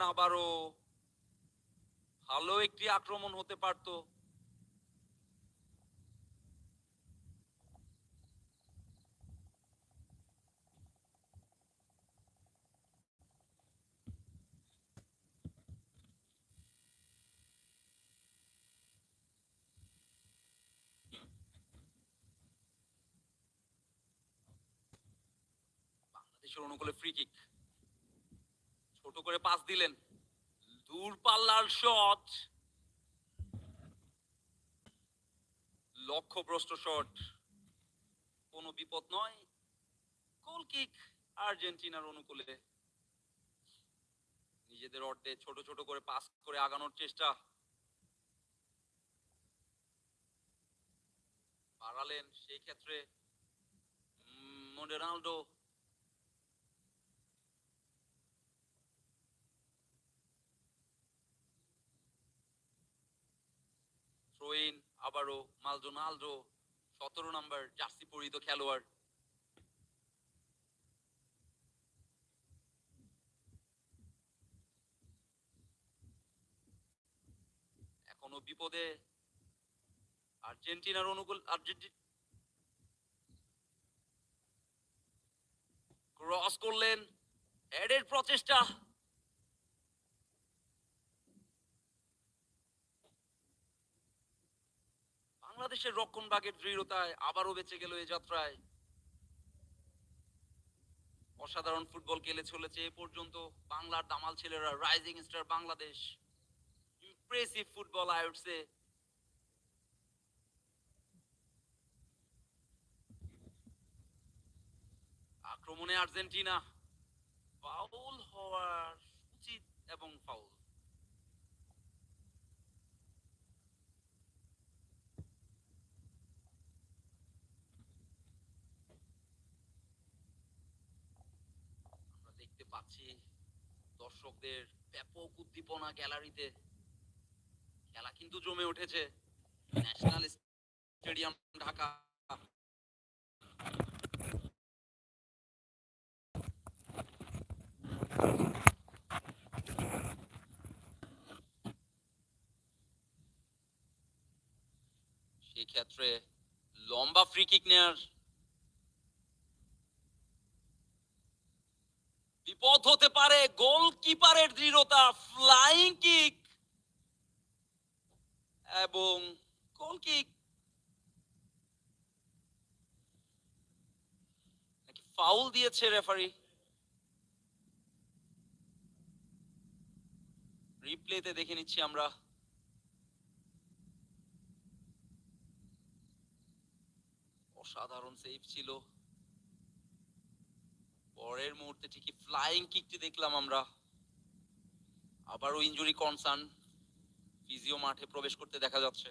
করলেন আবারও ভালো একটি আক্রমণ হতে পারতো। বাংলাদেশের অনুকূলে ফ্রি কিক ছোট করে পাস দিলেন। দূর পাল্লার শট। লক্ষ্যভ্রষ্ট শট। কোনো বিপদ নয়। গোল কিক আর্জেন্টিনার অনুকূলে। নিজেদের অর্ধে ছোট ছোট করে পাস করে আগানোর চেষ্টা। বাড়ালেন সেই ক্ষেত্রে রোনাল্ডো আবারও মালদোনালদো সতেরো নম্বর জার্সি পরিহিত খেলোয়াড়। এখনও বিপদে আর্জেন্টিনার অনুকূল আর্জেন্টিন ক্রস করলেন হেডের প্রচেষ্টা। বাংলাদেশের রক্ষণ ভাগের দৃঢ়তায় আবারও বেঁচে গেল এই যাত্রায়। অসাধারণ ফুটবল খেলে চলেছে এ পর্যন্ত বাংলার দামাল ছেলেরা rising star Bangladesh. Impressive football I আক্রমণে আর্জেন্টিনা ফাউল হওয়ার উচিত এবং ফাউল আমরা দেখতে পাচ্ছি দর্শকদের ব্যাপক উদ্দীপনা গ্যালারিতে। খেলা কিন্তু জমে উঠেছে। National stadium, Dhaka. সেই ক্ষেত্রে লম্বা ফ্রি কিক নেয়ার বিপদ হতে পারে গোলকিপারের দৃঢ়তা ফ্লাইং কিক এবং গোল কিক ফাউল দিয়েছে রেফারি রিপ্লেতে দেখে নিচ্ছি আমরা। অসাধারণ সেভ ছিল। পরের মুহূর্তে ঠিকই ফ্লাইং কিকটি দেখলাম আমরা। আবারও ইনজুরি কনসার্ন ফিজিও মাঠে প্রবেশ করতে দেখা যাচ্ছে।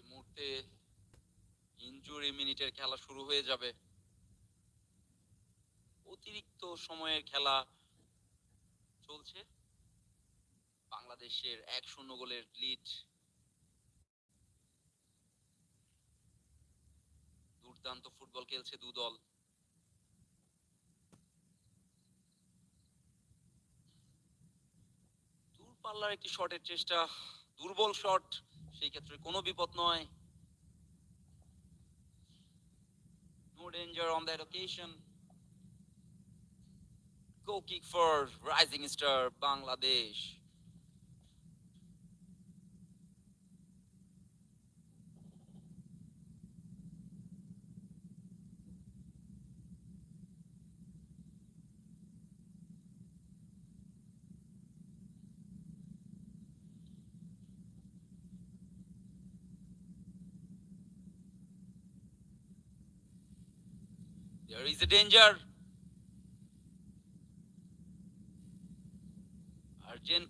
মুহূর্তে মিনিটের খেলা শুরু হয়ে যাবে। অতিরিক্ত সময়ের খেলা চলছে। বাংলাদেশের এক শূন্য গোলের লিড দুর্দান্ত ফুটবল খেলছে দু দল। দূরপাল্লার একটি শটের চেষ্টা, দুর্বল শট সেই ক্ষেত্রে কোনো বিপদ নয় No danger on that occasion. go kick for Rising Star Bangladesh. There is a danger.